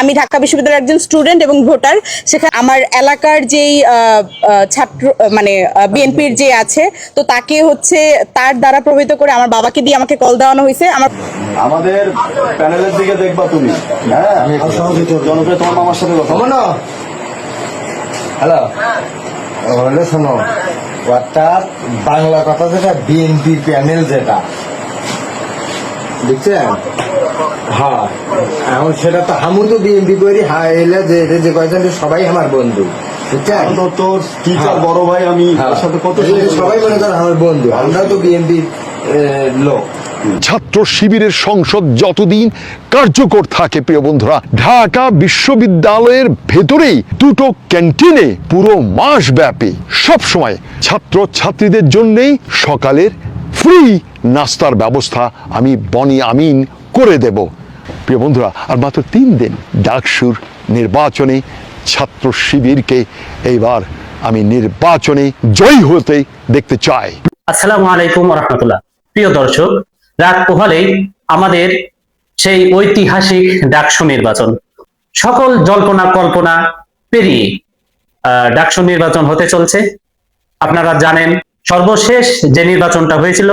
আমি ঢাকা বিশ্ববিদ্যালয়ের একজন স্টুডেন্ট এবং ভোটার। সেখানে আমার এলাকার যেই ছাত্র মানে বিএনপির যে আছে তো তাকে হচ্ছে তার দ্বারা প্রভাবিত করে আমার বাবাকে দিয়ে আমাকে কল দেওয়ানো হয়েছে। আমার আমাদের প্যানেলের দিকে দেখবা তুমি। হ্যাঁ? জনপ্রিয় তোমার মামার সাথে কথা বলো। হ্যালো। হলে শোনো। অর্থাৎ বাংলা কথা যেটা বিএনপি প্যানেল যেটা। বুঝছেন? হ্যাঁ এখন সেটা তো আমু তো বিএনপি করি হ্যাঁ এলে যে কয়েকজন সবাই আমার বন্ধু তোর টিচার হ্যাঁ। বড় ভাই আমি হ্যাঁ। সাথে কত সবাই মনে করেন আমার বন্ধু আমরাও তো বিএনপির লোক ছাত্র শিবিরের সংসদ যতদিন কার্যকর থাকে প্রিয় বন্ধুরা ঢাকা বিশ্ববিদ্যালয়ের ভেতরেই দুটো ক্যান্টিনে পুরো মাস ব্যাপী সবসময় ছাত্র ছাত্রীদের জন্যেই সকালের ফ্রি নাস্তার ব্যবস্থা আমি বনি আমিন করে দেব। প্রিয় বন্ধুরা, আর মাত্র তিন দিন ডাকসুর নির্বাচনে ছাত্র শিবিরকে এইবার আমি নির্বাচনে জয়ী হতে দেখতে চাই। আসসালামু আলাইকুম রহমতুল্লাহ প্রিয় দর্শক, রাত পোহালেই আমাদের সেই ঐতিহাসিক ডাকসু নির্বাচন। সকল জল্পনা, কল্পনা পেরিয়ে ডাকসু নির্বাচন হতে চলছে। আপনারা জানেন, সর্বশেষ যে নির্বাচনটা হয়েছিল,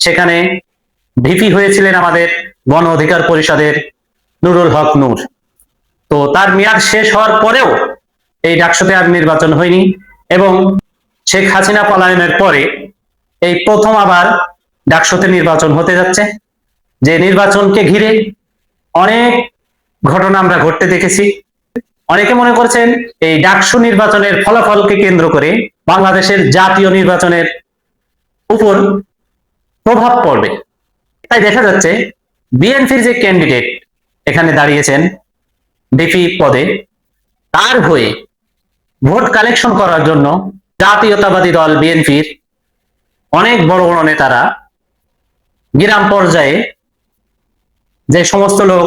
সেখানে ভিপি হয়েছিলেন আমাদের গণ অধিকার পরিষদের নুরুল হক নূর। তো তার মেয়াদ শেষ হওয়ার পরেও এই ডাকসুতে আর নির্বাচন হয়নি এবং শেখ হাসিনা পলায়নের পরে এই প্রথম আবার ডাকসুতে নির্বাচন হতে যাচ্ছে। যে নির্বাচনকে ঘিরে অনেক ঘটনা আমরা ঘটতে দেখেছি। অনেকে মনে করছেন এই ডাকসু নির্বাচনের ফলাফলকে কেন্দ্র করে বাংলাদেশের জাতীয় নির্বাচনের উপর প্রভাব পড়বে। তাই দেখা যাচ্ছে বিএনপির যে ক্যান্ডিডেট এখানে দাঁড়িয়েছেন ডিপি পদে, তার হয়ে ভোট কালেকশন করার জন্য জাতীয়তাবাদী দল বিএনপির অনেক বড় বড় নেতারা গ্রাম পর্যায়ে যে সমস্ত লোক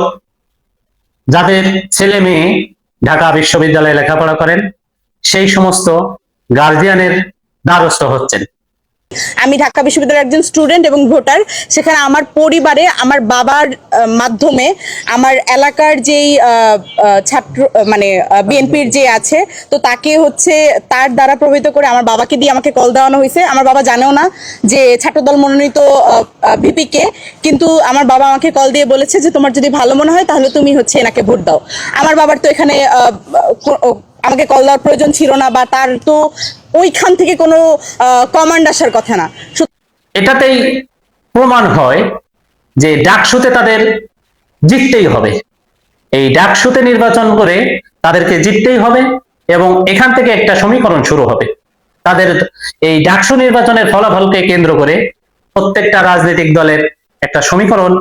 যাদের ছেলে মেয়ে ঢাকা বিশ্ববিদ্যালয়ে লেখাপড়া করেন, সেই সমস্ত গার্জিয়ানের দ্বারস্থ হচ্ছেন। আমি ঢাকা বিশ্ববিদ্যালয়ের একজন স্টুডেন্ট এবং ভোটার। সেখানে আমার পরিবারে আমার বাবার মাধ্যমে আমার এলাকার যেই ছাত্র মানে বিএনপির যে আছে, তো তাকে হচ্ছে তার দ্বারা প্রভাবিত করে আমার বাবাকে দিয়ে আমাকে কল দেওয়ানো হয়েছে। আমার বাবা জানেও না যে ছাত্রদল মনোনীত ভিপিকে কিন্তু আমার বাবা আমাকে কল দিয়ে বলেছে যে তোমার যদি ভালো মনে হয় তাহলে তুমি হচ্ছে এনাকে ভোট দাও। আমার বাবার তো এখানে আমাকে কল দেওয়ার প্রয়োজন ছিল না বা তার তো ওইখান থেকে কোনো কমান্ড আসার কথা না। এটাতেই প্রমাণ হয় যে ডাকসুতে তাদের জিততেই হবে। এই ডাকসুতে নির্বাচন করে তাদেরকে জিততেই হবে এবং এখান থেকে একটা সমীকরণ শুরু হবে। তাদের এই ডাকসু নির্বাচনের ফলাফলকে কেন্দ্র করে প্রত্যেকটা রাজনৈতিক দলের একটা সমীকরণ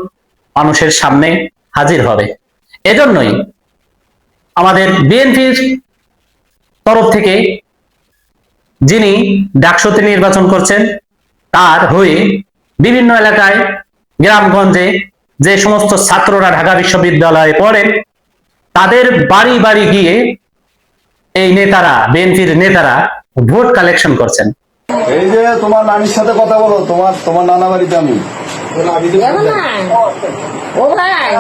মানুষের সামনে হাজির হবে। এজন্যই আমাদের বিএনপির তরফ থেকে যিনি ডাকসতে নির্বাচন করছেন, তার হয়ে বিভিন্ন এলাকায়, গ্রামগঞ্জে যে সমস্ত ছাত্ররা ঢাকা বিশ্ববিদ্যালয়ে পড়েন, তাদের বাড়ি বাড়ি গিয়ে এই নেতারা, বিএনপির নেতারা ভোট কালেকশন করছেন। এই যে তোমার নানির সাথে কথা বলো, তোমার তোমার নানা বাড়িতে আমি। ও ভাই।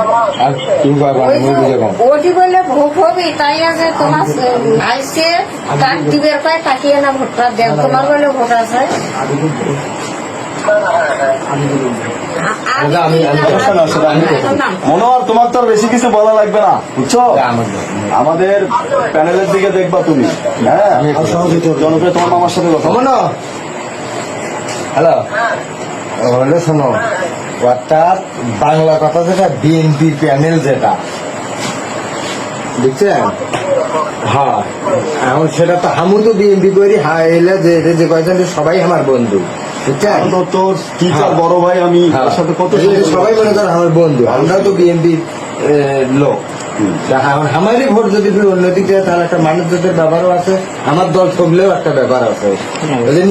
ওটি বললে হবে তাই আছে তোমার তার পায় তাকিয়ে না ভোটটা বলে ভোট আছে। মনোহর তোমার তো বেশি কিছু বলা লাগবে না বুঝছ? আমাদের প্যানেলের দিকে দেখবা তুমি। হ্যাঁ? জনপ্রিয় তোমার মামার সাথে কথা হ্যালো? হলে শোনো অর্থাৎ বাংলা কথা যেটা বিএনপি প্যানেল যেটা। বুঝছেন? হ্যাঁ এখন সেটা তো আমু তো বিএনপি করি হ্যাঁ এলে যে যে- যে কয়েকজন সবাই আমার বন্ধু। তোর টিচার হ্যাঁ। বড় ভাই আমি হ্যাঁ। সাথে কত সবাই মনে করেন আমার বন্ধু আমরাও তো বিএনপির লোক। আমারই ভোট যদি অন্যদিকে তাহলে একটা মানুষদের ব্যাপারও আছে আমার দল থাকলেও একটা ব্যাপার আছে।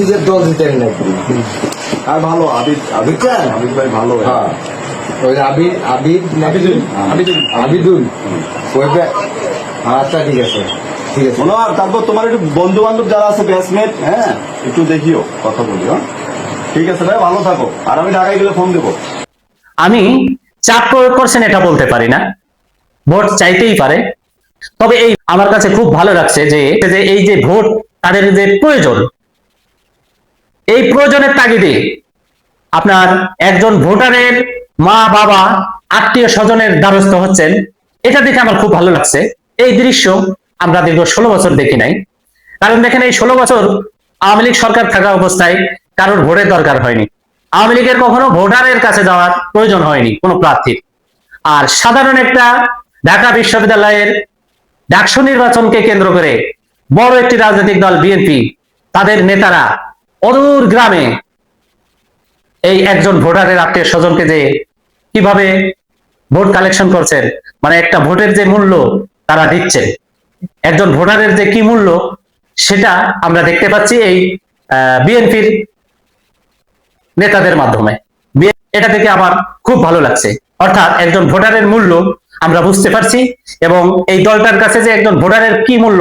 নিজের দল জিতেন নাকি আর ভালো আবিদ আবিদ? আবিদ ভাই ভালো। হ্যাঁ। ওই আবিদ আবিদ আবিদুল আবিদুল। আবিদুল। ওই আচ্ছা ঠিক আছে। ঠিক আছে। মনোহর তারপর তোমার একটু বন্ধু বান্ধব যারা আছে ব্যাচমেট হ্যাঁ একটু দেখিও কথা বলি হ্যাঁ ঠিক আছে ভাই ভালো থাকো। আর আমি ঢাকায় গেলে ফোন দেবো। আমি চাপ প্রয়োগ করছেন এটা বলতে পারি না। ভোট চাইতেই পারে। তবে এই আমার কাছে খুব ভালো লাগছে যে এই যে ভোট তাদের যে প্রয়োজন, এই প্রয়োজনের তাগিদে আপনার একজন ভোটারের মা, বাবা, আত্মীয় স্বজনের দ্বারস্থ হচ্ছেন, এটা দেখে আমার খুব ভালো লাগছে। এই দৃশ্য আমরা দীর্ঘ ষোলো বছর দেখি নাই। কারণ দেখেন এই ষোলো বছর আওয়ামী লীগ সরকার থাকা অবস্থায় কারোর ভোটের দরকার হয়নি। আওয়ামী লীগের কখনো ভোটারের কাছে যাওয়ার প্রয়োজন হয়নি কোনো প্রার্থীর। আর সাধারণ একটা ঢাকা বিশ্ববিদ্যালয়ের ডাকসু নির্বাচনকে কেন্দ্র করে বড় একটি রাজনৈতিক দল বিএনপি তাদের নেতারা অদূর গ্রামে এই একজন ভোটারের আত্মীয় স্বজনকে যে কীভাবে ভোট কালেকশন করছেন মানে একটা ভোটের যে মূল্য তারা দিচ্ছে একজন ভোটারের যে কি মূল্য সেটা আমরা দেখতে পাচ্ছি এই বিএনপির নেতাদের মাধ্যমে। এটা থেকে আমার খুব ভালো লাগছে। অর্থাৎ একজন ভোটারের মূল্য আমরা বুঝতে পারছি এবং এই দলটার কাছে যে একজন ভোটারের কি মূল্য,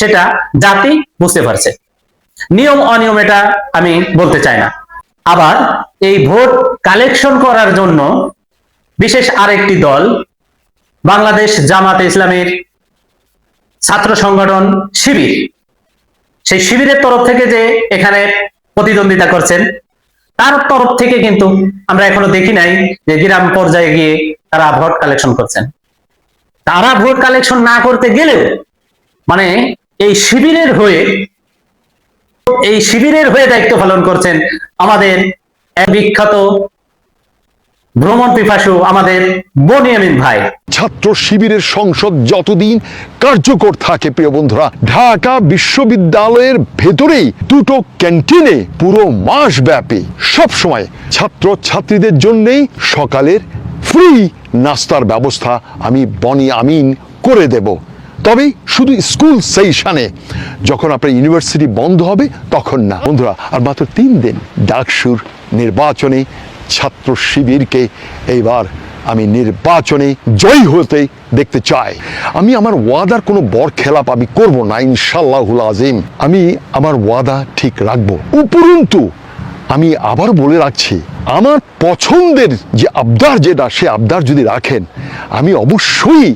সেটা জাতি বুঝতে পারছে। নিয়ম অনিয়ম এটা আমি বলতে চাই না। আবার এই ভোট কালেকশন করার জন্য বিশেষ আরেকটি দল, বাংলাদেশ জামাতে ইসলামের ছাত্র সংগঠন শিবির। সেই শিবিরের তরফ থেকে যে এখানে প্রতিদ্বন্দ্বিতা করছেন, তার তরফ থেকে কিন্তু আমরা এখনও দেখি নাই যে গ্রাম পর্যায়ে গিয়ে তারা ভোট কালেকশন করছেন। তারা ভোট কালেকশন না করতে গেলেও মানে এই শিবিরের হয়ে, এই শিবিরের হয়ে দায়িত্ব পালন করছেন আমাদের বিখ্যাত ভ্রমণ পিপাসু আমাদের ভাই। ছাত্র শিবিরের সংসদ যতদিন কার্যকর থাকে, প্রিয় বন্ধুরা, ঢাকা বিশ্ববিদ্যালয়ের ভেতরেই দুটো ক্যান্টিনে পুরো মাস ব্যাপী সবসময় ছাত্র ছাত্রীদের জন্যেই সকালের ফ্রি নাস্তার ব্যবস্থা আমি বনি আমিন করে দেব। তবে শুধু স্কুল সেশনে যখন আপনার ইউনিভার্সিটি বন্ধ হবে তখন না। বন্ধুরা, আর মাত্র তিন দিন ডাকসুর নির্বাচনে ছাত্র শিবিরকে এইবার আমি নির্বাচনে জয়ী হতে দেখতে চাই। আমি আমার ওয়াদার কোনো বর খেলাপ আমি করব না ইনশাল্লাহুল আজিম আমি আমার ওয়াদা ঠিক রাখব। উপরন্তু আমি আবার বলে রাখছি, আমার পছন্দের যে আবদার যেটা, সে আবদার যদি রাখেন, আমি অবশ্যই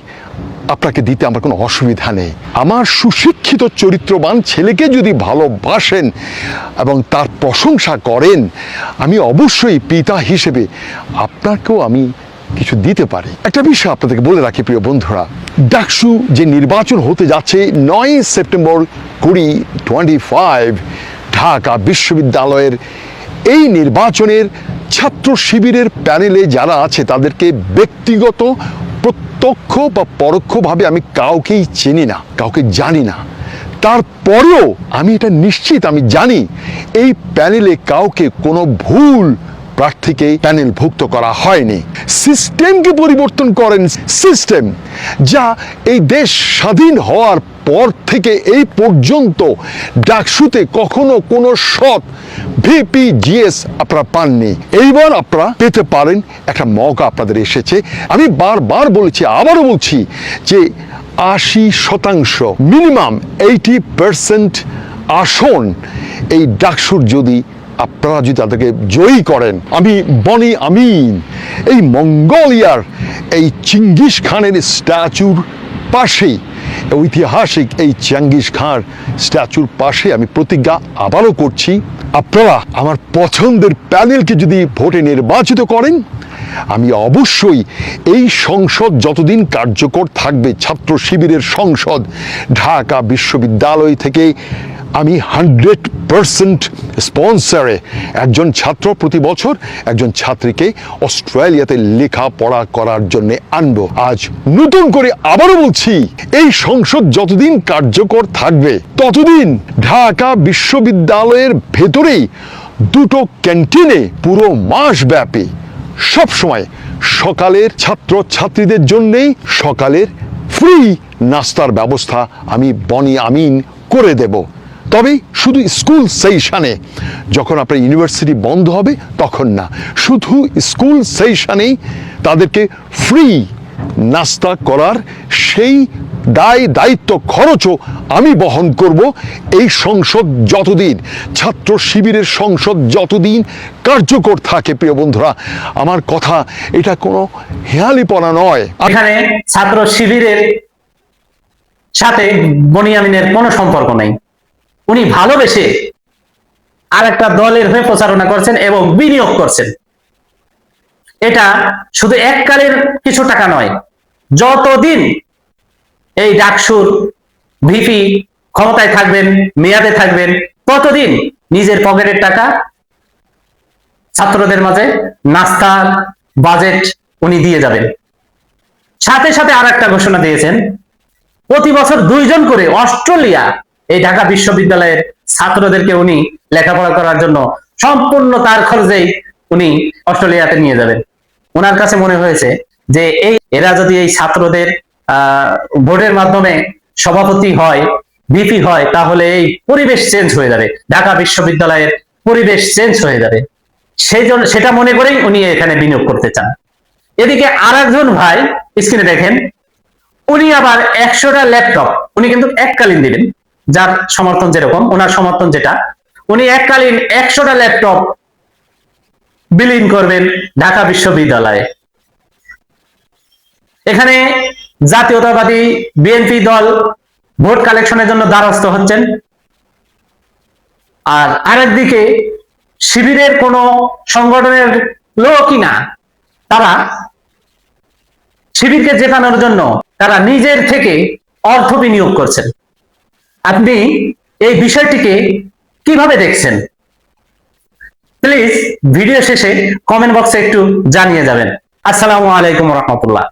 আপনাকে দিতে আমার কোনো অসুবিধা নেই। আমার সুশিক্ষিত, চরিত্রবান ছেলেকে যদি ভালোবাসেন এবং তার প্রশংসা করেন, আমি অবশ্যই পিতা হিসেবে আপনাকেও আমি কিছু দিতে পারি। একটা বিষয় আপনাদেরকে বলে রাখি, প্রিয় বন্ধুরা। ডাকসু যে নির্বাচন হতে যাচ্ছে নয় সেপ্টেম্বর কুড়ি টোয়েন্টি ফাইভ ঢাকা বিশ্ববিদ্যালয়ের এই নির্বাচনের ছাত্র শিবিরের প্যানেলে যারা আছে, তাদেরকে ব্যক্তিগত, প্রত্যক্ষ বা পরোক্ষভাবে আমি কাউকেই চিনি না, কাউকে জানি না। তারপরেও আমি এটা নিশ্চিত, আমি জানি এই প্যানেলে কাউকে কোনো ভুল প্রার্থীকে প্যানেলভুক্ত করা হয়নি। সিস্টেমকে পরিবর্তন করেন সিস্টেম, যা এই দেশ স্বাধীন হওয়ার পর থেকে এই পর্যন্ত ডাকসুতে কখনো কোনো সৎ ভিপি জিএস আপনারা পাননি। এইবার আপনারা পেতে পারেন, একটা মৌকা আপনাদের এসেছে। আমি বারবার বলেছি, আবারও বলছি যে আশি শতাংশ, মিনিমাম এইটি পার্সেন্ট আসন এই ডাকসুর যদি আপনারা যদি তাদেরকে জয়ী করেন। আমি বনি আমিন, এই মঙ্গোলিয়ার এই চিঙ্গিস খানের স্ট্যাচুর পাশেই ঐতিহাসিক এই চাঙ্গিস খাঁর স্ট্যাচুর পাশে আমি প্রতিজ্ঞা আবারও করছি, আপনারা আমার পছন্দের প্যানেলকে যদি ভোটে নির্বাচিত করেন, আমি অবশ্যই এই সংসদ যতদিন কার্যকর থাকবে ছাত্র শিবিরের সংসদ ঢাকা বিশ্ববিদ্যালয় থেকে আমি হান্ড্রেড পার্সেন্ট স্পন্সারে একজন ছাত্র প্রতি বছর একজন ছাত্রীকে অস্ট্রেলিয়াতে লেখাপড়া করার জন্য আনব। আজ নতুন করে আবারও বলছি, এই সংসদ যতদিন কার্যকর থাকবে, ততদিন ঢাকা বিশ্ববিদ্যালয়ের ভেতরেই দুটো ক্যান্টিনে পুরো মাস ব্যাপী সবসময় সকালের ছাত্র ছাত্রীদের জন্যেই সকালের ফ্রি নাস্তার ব্যবস্থা আমি বনি আমিন করে দেব। তবে শুধু স্কুল সেশনে যখন আপনার ইউনিভার্সিটি বন্ধ হবে তখন না, শুধু স্কুল সেশনেই তাদেরকে ফ্রি নাস্তা করার সেই দায় দায়িত্ব খরচও আমি বহন করব এই সংসদ যতদিন, ছাত্র শিবিরের সংসদ যতদিন কার্যকর থাকে প্রিয় বন্ধুরা, আমার কথা এটা কোনো হেয়ালিপনা নয়। এখানে ছাত্র শিবিরের সাথে বনিয়ামিনের কোনো সম্পর্ক নেই। উনি ভালোবেসে আর একটা দলের হয়ে প্রচারণা করছেন এবং বিনিয়োগ করছেন। এটা শুধু এককালের কিছু টাকা নয়, যতদিন এই ডাকসুর ভিপি ক্ষমতায় থাকবেন, মেয়াদে থাকবেন, ততদিন নিজের পকেটের টাকা ছাত্রদের মাঝে নাস্তার বাজেট উনি দিয়ে যাবেন। সাথে সাথে আর একটা ঘোষণা দিয়েছেন, প্রতি বছর দুইজন করে অস্ট্রেলিয়া এই ঢাকা বিশ্ববিদ্যালয়ের ছাত্রদেরকে উনি লেখাপড়া করার জন্য সম্পূর্ণ তার খরচেই উনি অস্ট্রেলিয়াতে নিয়ে যাবেন। ওনার কাছে মনে হয়েছে যে এই এরা যদি এই ছাত্রদের আহ, ভোটের মাধ্যমে সভাপতি হয় বিপি হয় তাহলে এই পরিবেশ চেঞ্জ হয়ে যাবে। ঢাকা বিশ্ববিদ্যালয়ের পরিবেশ চেঞ্জ হয়ে যাবে। সেই জন্য সেটা মনে করেই উনি এখানে বিনিয়োগ করতে চান। এদিকে আর একজন ভাই স্ক্রিনে দেখেন উনি আবার একশোটা ল্যাপটপ উনি কিন্তু এককালীন দিবেন। যার সমর্থন যেরকম, ওনার সমর্থন যেটা, উনি এককালীন একশোটা ল্যাপটপ বিলীন করবেন ঢাকা বিশ্ববিদ্যালয়ে। এখানে জাতীয়তাবাদী বিএনপি দল ভোট কালেকশনের জন্য দ্বারস্থ হচ্ছেন। আর আরেক দিকে শিবিরের কোন সংগঠনের লোকই না, তারা শিবিরকে জেতানোর জন্য তারা নিজের থেকে অর্থ বিনিয়োগ করছেন। আপনি এই বিষয়টিকে কীভাবে দেখছেন? প্লিজ ভিডিও শেষে কমেন্ট বক্সে একটু জানিয়ে যাবেন। আসসালামু আলাইকুম রহমতুল্লাহ।